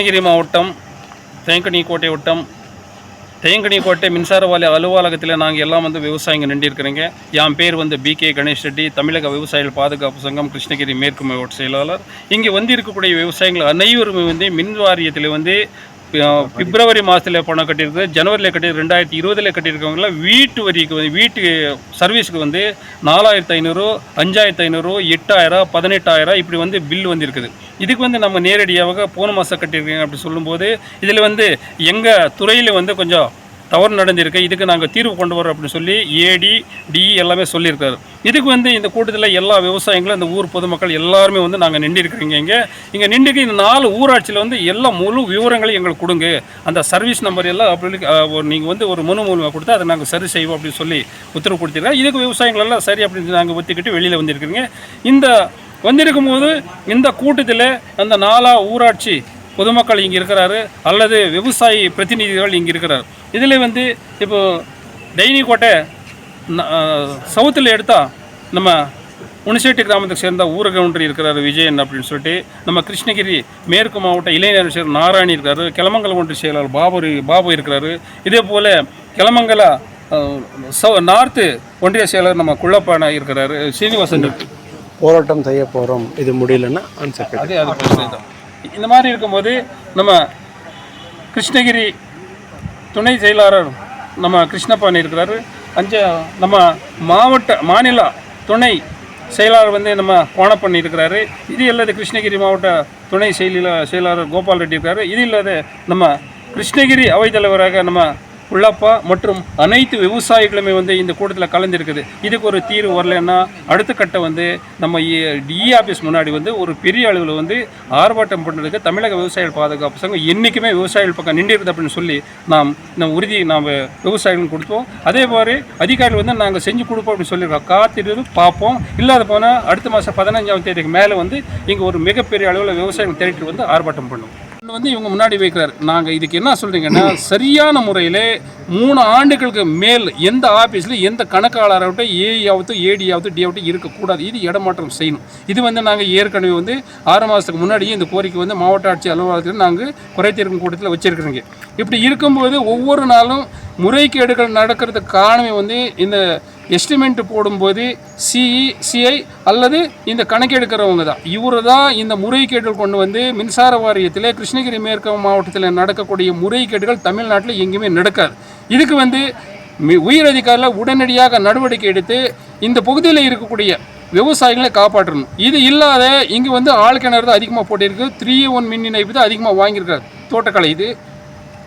கிருஷ்ணகிரி மாவட்டம் தேங்கனி கோட்டை வட்டம் தேங்கனி கோட்டை மின்சார வாரிய அலுவலகத்தில் நாங்கள் எல்லாம் வந்து விவசாயிங்க நின்றிருக்கிறேங்க. என் பேர் வந்து பி கே கணேஷ் ரெட்டி. தமிழக விவசாயிகள் பாதுகாப்பு சங்கம் கிருஷ்ணகிரி மேற்கு மாவட்ட செயலாளர். இங்கே வந்து இருக்கக்கூடிய விவசாயிகள் அனைவருமே வந்து மின் வாரியத்தில் வந்து பிப்ரவரி மாதத்தில் பணம் கட்டியிருக்கு ஜனவரியில் கட்டி ரெண்டாயிரத்தி இருபதில் கட்டியிருக்கவங்களாம் வீட்டு வரிக்கு வந்து வீட்டு சர்வீஸுக்கு வந்து நாலாயிரத்து ஐநூறு அஞ்சாயிரத்து ஐநூறு எட்டாயிரம் பதினெட்டாயிரம் இப்படி வந்து பில் வந்து இருக்குது இதுக்கு வந்து நம்ம நேரடியாக போன மாதம் கட்டியிருக்கீங்க அப்படி சொல்லும்போது இதில் வந்து எங்கள் துறையில் வந்து கொஞ்சம் தவறு நடந்திருக்கு இதுக்கு நாங்கள் தீர்வு கொண்டு வரோம் அப்படின்னு சொல்லி ஏடி டிஇ எல்லாமே சொல்லியிருக்காரு. இதுக்கு வந்து இந்த கூட்டத்தில் எல்லா விவசாயிகளும் இந்த ஊர் பொதுமக்கள் எல்லாருமே வந்து நாங்கள் நின்று இருக்கிறீங்க இங்கே. இங்கே நின்றுக்கு இந்த நாலு ஊராட்சியில் வந்து எல்லா முழு விவரங்களையும் எங்களுக்கு கொடுங்க. அந்த சர்வீஸ் நம்பர் எல்லாம் அப்படி நீங்கள் வந்து ஒரு மனு மூலமாக கொடுத்து அதை நாங்கள் சரி செய்வோம் அப்படின்னு சொல்லி உத்தரவு கொடுத்துருக்கோம் இதுக்கு விவசாயிகள் எல்லாம் சரி அப்படின்னு நாங்கள் ஒத்திக்கிட்டு வெளியில் வந்திருக்கிறீங்க. இந்த வந்திருக்கும் போது இந்த கூட்டத்தில் அந்த நாலா ஊராட்சி பொதுமக்கள் இங்கே இருக்கிறாரு அல்லது விவசாயி பிரதிநிதிகள் இங்கே இருக்கிறார். இதில் வந்து இப்போ டைனி கோட்டை சவுத்தில் எடுத்தால் நம்ம உணிசெட்டி கிராமத்துக்கு சேர்ந்த ஊரக ஒன்று இருக்கிறாரு விஜயன் அப்படின்னு சொல்லிட்டு நம்ம கிருஷ்ணகிரி மேற்கு மாவட்ட இளைஞர் செயலர் நாராயணி இருக்காரு கிளமங்கலம் ஒன்று செயலாளர் பாபு பாபு இருக்கிறாரு. இதே போல் கிளமங்கல அஹ், சௌ நார்த்து ஒன்றிய செயலர் நம்ம குள்ளப்பான இருக்கிறாரு. சீனிவாசன். போராட்டம் செய்ய போகிறோம் இது முடியலன்னா அதே அது இந்த மாதிரி இருக்கும்போது நம்ம கிருஷ்ணகிரி துணை செயலாளர் நம்ம கிருஷ்ணப்பா இருக்கிறாரு. அஞ்ச நம்ம மாவட்ட மாநில துணை செயலாளர் வந்து நம்ம கோணப்பண்ணி இருக்கிறாரு. இது இல்லாத கிருஷ்ணகிரி மாவட்ட துணை செயலில செயலாளர் கோபால் ரெட்டி இருக்காரு. இது இல்லாத நம்ம கிருஷ்ணகிரி அவைத்தலைவராக நம்ம உள்ளப்பா மற்றும் அனைத்து விவசாயிகளுமே வந்து இந்த கூட்டத்தில் கலந்துருக்குது. இதுக்கு ஒரு தீர்வு வரலைன்னா அடுத்த கட்டம் வந்து நம்ம டிஇ ஆஃபீஸ் முன்னாடி வந்து ஒரு பெரிய அளவில் வந்து ஆர்ப்பாட்டம் பண்ணுறதுக்கு தமிழக விவசாயிகள் பாதுகாப்பு சங்கம் என்றைக்குமே விவசாயிகள் பக்கம் நின்றுருக்குது அப்படின்னு சொல்லி நாம் இந்த உறுதியை நாம் விவசாயிகளுக்கு கொடுத்தோம். அதே மாதிரி அதிகாரிகள் வந்து நாங்கள் செஞ்சு கொடுப்போம் அப்படின்னு சொல்லியிருக்கோம். காத்திருந்து பார்ப்போம். இல்லாத போனால் அடுத்த மாதம் பதினஞ்சாம் தேதிக்கு மேலே வந்து இங்கே ஒரு மிகப்பெரிய அளவில் விவசாயிகள் தேடிட்டு வந்து ஆர்ப்பாட்டம் பண்ணுவோம். வந்து இவங்க முன்னாடி வைக்கிறார். நாங்கள் இதுக்கு என்ன சொல்கிறீங்கன்னா சரியான முறையில் மூணு ஆண்டுகளுக்கு மேல் எந்த ஆஃபீஸில் எந்த கணக்காளராகட்டும் ஏஆகட்டும் ஏடியாகட்டும் டிஆகட்டும் இருக்கக்கூடாது. இது இடமாற்றம் செய்யணும். இது வந்து நாங்கள் ஏற்கனவே வந்து ஆறு மாதத்துக்கு முன்னாடியே இந்த கோரிக்கை வந்து மாவட்ட ஆட்சி அலுவலகத்தில் நாங்கள் குறைத்தீர்க்கும் கூட்டத்தில் வச்சிருக்கிறோங்க. இப்படி இருக்கும்போது ஒவ்வொரு நாளும் முறைகேடுகள் நடக்கிறதுக்கு காரணமே வந்து இந்த எஸ்டிமேட் போடும்போது சிஇ சிஐ அல்லது இந்த கணக்கெடுக்கிறவங்க தான். இவர் தான் இந்த முறைகேடுகள் கொண்டு வந்து மின்சார வாரியத்தில் கிருஷ்ணகிரி மேற்கு மாவட்டத்தில் நடக்கக்கூடிய முறைகேடுகள் தமிழ்நாட்டில் எங்கேயுமே நடக்காது. இதுக்கு வந்து மி- உயர் அதிகாரிகள் உடனடியாக நடவடிக்கை எடுத்து இந்த பகுதியில் இருக்கக்கூடிய விவசாயிகளை காப்பாற்றணும். இது இல்லாத இங்கே வந்து ஆழ்கிணறு தான் அதிகமாக போட்டிருக்கு. த்ரீ ஒன் மின் இணைப்பு தான் அதிகமாக வாங்கியிருக்காரு. தோட்டக்கலை இது.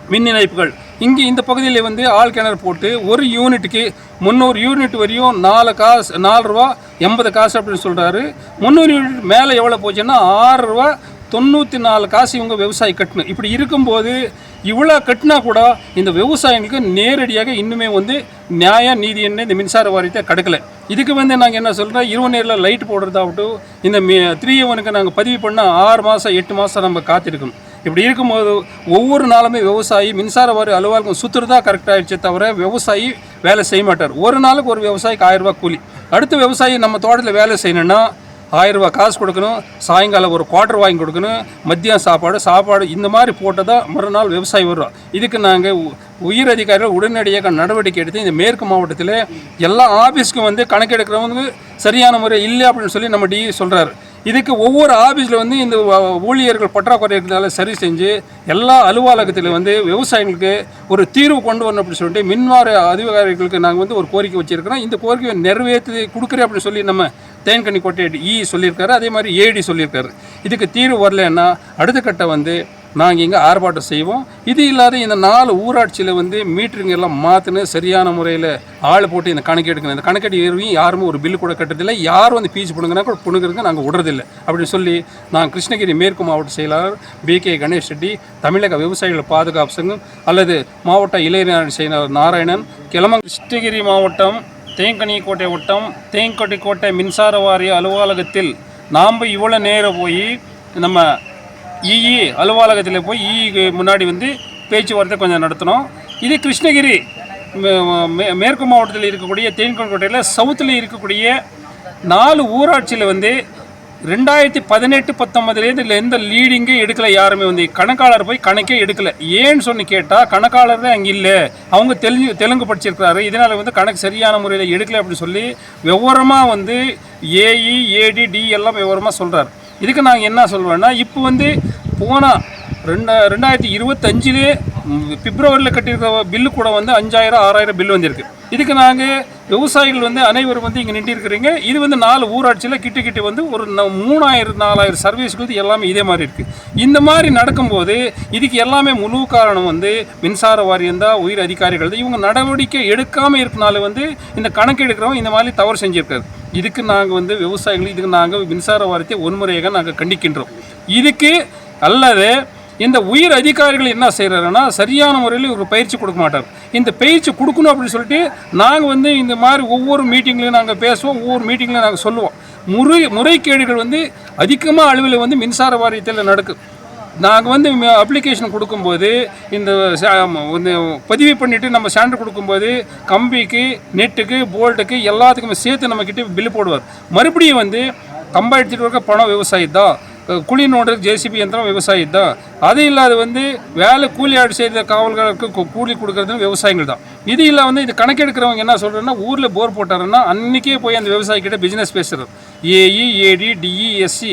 மின் இணைப்புகள். இங்கே இந்த பகுதியில் வந்து ஆள் கிணறு போட்டு ஒரு யூனிட்டுக்கு முந்நூறு யூனிட் வரையும் நாலு காசு நாலு ரூபா எண்பது காசு அப்படின்னு சொல்கிறாரு முந்நூறு யூனிட் மேலே எவ்வளோ போச்சுன்னா ஆறு ரூபா தொண்ணூற்றி நாலு காசு இவங்க விவசாயி கட்டணும். இப்படி இருக்கும்போது இவ்வளோ கட்டினா கூட இந்த விவசாயிகளுக்கு நேரடியாக இன்னுமே வந்து நியாய நீதி என்ன இந்த மின்சார வாரியத்தை கிடைக்கல. இதுக்கு வந்து நாங்கள் என்ன சொல்கிறோம் இருபது நேரில் லைட் போடுறதாகட்டும் இந்த மி த்ரீ ஒனுக்கு நாங்கள் பதிவு பண்ணால் ஆறு மாதம் எட்டு மாதம் நம்ம காத்திருக்கணும். இப்படி இருக்கும்போது ஒவ்வொரு நாளுமே விவசாயி மின்சார வாரிய அலுவலகம் சுற்றுறதா கரெக்டாகிடுச்சே தவிர விவசாயி வேலை செய்ய மாட்டார். ஒரு நாளுக்கு ஒரு விவசாயிக்கு ஆயிரரூபா கூலி. அடுத்த விவசாயி நம்ம தோட்டத்தில் வேலை செய்யணும்னா ஆயிரம் காசு கொடுக்கணும் சாயங்காலம் ஒரு குவார்டர் வாங்கி கொடுக்கணும் மதியம் சாப்பாடு சாப்பாடு இந்த மாதிரி போட்டால் தான் மறுநாள் விவசாயி வரும் இதுக்கு நாங்கள் உயிர் அதிகாரிகள் உடனடியாக நடவடிக்கை எடுத்து இந்த மேற்கு மாவட்டத்தில் எல்லா ஆஃபீஸ்க்கும் வந்து கணக்கெடுக்கிறவங்க சரியான முறை இல்லை அப்படின்னு சொல்லி நம்ம டி சொல்கிறாரு இதுக்கு ஒவ்வொரு ஆஃபீஸில் வந்து இந்த ஊழியர்கள் பற்றாக்குறை இருக்கிறதால சரி செஞ்சு எல்லா அலுவலகத்தில் வந்து விவசாயிகளுக்கு ஒரு தீர்வு கொண்டு வரணும் அப்படின்னு சொல்லிட்டு மின்வார அதிகாரிகளுக்கு நாங்கள் வந்து ஒரு கோரிக்கை வச்சுருக்கிறோம். இந்த கோரிக்கையை நிறைவேற்றி கொடுக்குறேன் அப்படின்னு சொல்லி நம்ம தேன்கனி கோட்டை இ e சொல்லியிருக்காரு. அதே மாதிரி ஏடி சொல்லியிருக்காரு. இதுக்கு தீர்வு வரலன்னா அடுத்த கட்டம் வந்து நாங்கள் இங்கே ஆர்ப்பாட்டம் செய்வோம். இது இல்லாத இந்த நாலு ஊராட்சியில் வந்து மீட்டருங்க எல்லாம் மாற்றினு சரியான முறையில் ஆள் போட்டு இந்த கணக்கெடுக்கணும் இந்த கணக்கெடு ஏறியும் யாருமே ஒரு பில்லு கூட கட்டுறதில்லை. யாரும் வந்து பீச்சு பிடுங்கினா கூட பிடுங்குறதுக்கு நாங்கள் விடுறதில்லை. அப்படின்னு சொல்லி நான் கிருஷ்ணகிரி மேற்கு மாவட்ட செயலாளர் பி கே கணேஷ் ரெட்டி தமிழக விவசாயிகள் பாதுகாப்பு சங்கம் அல்லது மாவட்ட இளைஞர் செயலாளர் நாராயணன் கிளம்ப கிருஷ்ணகிரி மாவட்டம் தேங்கனி கோட்டை வட்டம் தேங்கோட்டை கோட்டை மின்சார வாரிய அலுவலகத்தில் நாம் இவ்வளோ நேரம் போய் நம்ம இஇ அலுவலகத்தில் போய் இஇக்கு முன்னாடி வந்து பேச்சுவார்த்தை கொஞ்சம் நடத்தினோம் இது கிருஷ்ணகிரி மே- மேற்கு மாவட்டத்தில் இருக்கக்கூடிய தேன்கோட்டையில் சவுத்தில் இருக்கக்கூடிய நாலு ஊராட்சியில் வந்து ரெண்டாயிரத்தி பதினெட்டு பத்தொன்பதுலேருந்து இதில் எந்த லீடிங்கே எடுக்கலை யாருமே வந்து. கணக்காளர் போய் கணக்கே எடுக்கலை. ஏன்னு சொல்லி கேட்டால் கணக்காளர் தான் அங்கே இல்லை. அவங்க தெலுங்கு தெலுங்கு படிச்சிருக்கிறாரு. இதனால் வந்து கணக்கு சரியான முறையில் எடுக்கலை அப்படின்னு சொல்லி விவரமாக வந்து ஏஇ ஏடி டி எல்லாம் விவரமாக சொல்கிறார் இதுக்கு நாங்கள் என்ன சொல்வேன்னா இப்போ வந்து போனால் ரெண்டா ரெண்டாயிரத்தி இருபத்தஞ்சிலே பிப்ரவரியில் கட்டியிருக்க பில்லு கூட வந்து அஞ்சாயிரம் ஆறாயிரம் பில் வந்திருக்கு. இதுக்கு நாங்கள் விவசாயிகள் வந்து அனைவரும் வந்து இங்கே நின்று இருக்கிறீங்க இது வந்து நாலு ஊராட்சியில் கிட்ட கிட்ட வந்து ஒரு ந- மூணாயிரம் நாலாயிரம் சர்வீஸ்க்கு வந்து எல்லாமே இதே மாதிரி இருக்குது இந்த மாதிரி நடக்கும்போது இதுக்கு எல்லாமே முழு காரணம் வந்து மின்சார வாரியம் தான் உயிர் அதிகாரிகள் தான். இவங்க நடவடிக்கை எடுக்காமல் இருக்கனால வந்து இந்த கணக்கு எடுக்கிறவங்க இந்த மாதிரி தவறு செஞ்சுருக்காரு. இதுக்கு நாங்கள் வந்து விவசாயிகள் இதுக்கு நாங்கள் மின்சார வாரியத்தை ஒன்முறையாக நாங்கள் கண்டிக்கின்றோம். இதுக்கு அல்லது இந்த உயிர் அதிகாரிகள் என்ன செய்கிறாருன்னா சரியான முறையில் ஒரு பயிற்சி கொடுக்க மாட்டார். இந்த பயிற்சி கொடுக்கணும் அப்படின்னு சொல்லிட்டு நாங்கள் வந்து இந்த மாதிரி ஒவ்வொரு மீட்டிங்லையும் நாங்கள் பேசுவோம் ஒவ்வொரு மீட்டிங்லையும் நாங்கள் சொல்லுவோம். முறை முறைகேடுகள் வந்து அதிகமாக அளவில் வந்து மின்சார வாரியத்தில் நடக்கும் நாங்கள் வந்து அப்ளிகேஷன் கொடுக்கும்போது இந்த பதிவு பண்ணிவிட்டு நம்ம சான்று கொடுக்கும்போது கம்பிக்கு நெட்டுக்கு போல்ட்டுக்கு எல்லாத்துக்குமே சேர்த்து நம்மக்கிட்ட பில்லு போடுவார். மறுபடியும் வந்து கம்பா எடுத்துகிட்டு இருக்க பணம் விவசாயி தான். குழி நோடுற ஜேசிபி யந்திரம் விவசாயி தான். அது இல்லாத வந்து வேலை கூலி ஆடு செய்த காவல்களுக்கு கூலி கொடுக்கறது விவசாயிகள் தான். இது இல்லை வந்து இது கணக்கெடுக்கிறவங்க என்ன சொல்கிறேன்னா ஊரில் போர் போட்டாருன்னா அன்றைக்கே போய் அந்த விவசாயிக்கிட்ட பிஸ்னஸ் பேசுகிறது ஏஇ ஏடி டிஇஎஸ்சி